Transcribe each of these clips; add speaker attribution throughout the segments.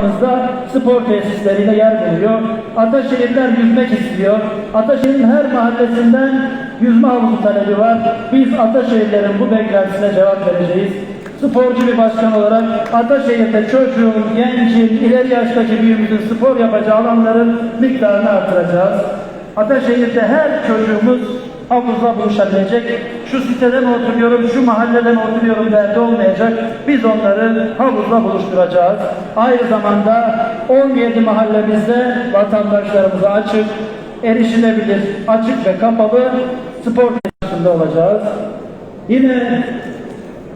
Speaker 1: Aramızda spor tesislerine yer veriyor. Ataşehirler yüzmek istiyor. Ataşehir'in her mahallesinden yüzme havuzu talebi var. Biz Ataşehirlerin bu beklentisine cevap vereceğiz. Sporcu bir başkan olarak Ataşehir'de çocuğun, gencin, ileri yaştaki büyüğümüzün spor yapacağı alanların miktarını artıracağız. Ataşehir'de her çocuğumuz havuzla buluşabilecek. Şu siteden oturuyorum, şu mahalleden oturuyorum derdi olmayacak. Biz onları havuzla buluşturacağız. Aynı zamanda 17 mahallemizde vatandaşlarımıza açık, erişilebilir, açık ve kapalı spor tesisinde olacağız. Yine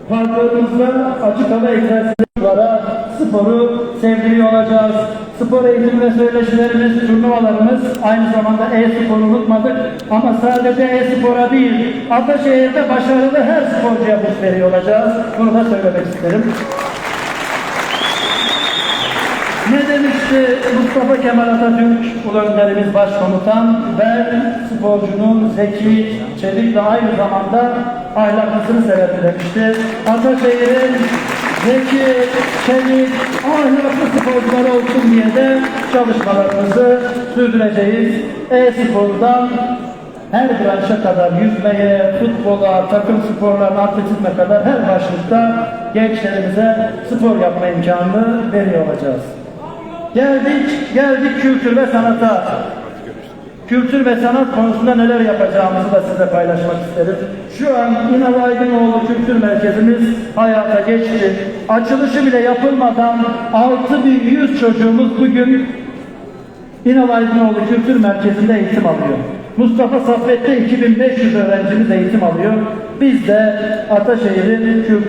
Speaker 1: parklarımızda açık hava egzersizlere sporu sevdiriyor olacağız. Spor eğitim ve söyleşilerimiz, turnuvalarımız aynı zamanda e-sporu unutmadık. Ama sadece e-spora değil, Ataşehir'de başarılı her sporcuya burs veriyor olacağız. Bunu da söylemek isterim. Ne demişti Mustafa Kemal Atatürk, Ulu Önderimiz Başkomutan? Ben sporcunun zeki, çevik ve aynı zamanda ahlaklısını severim demişti. Ataşehir'in zeki, çevik, ahlaklı sporcuları olsun diye de çalışmalarımızı sürdüreceğiz. E-spordan her branşa kadar yüzmeye, futbola, takım sporlarına, atletizme kadar her başlıkta gençlerimize spor yapma imkanını veriyor olacağız. Geldik, geldik kültür ve sanata. Kültür ve sanat konusunda neler yapacağımızı da size paylaşmak isterim. Şu an İnal Aydınoğlu Kültür Merkezimiz hayata geçti. Açılışı bile yapılmadan 6100 çocuğumuz bugün İnal Aydınoğlu Kültür Merkezi'nde eğitim alıyor. Mustafa Saffet'te 2500 öğrencimiz eğitim alıyor. Biz de Ataşehir'in kültür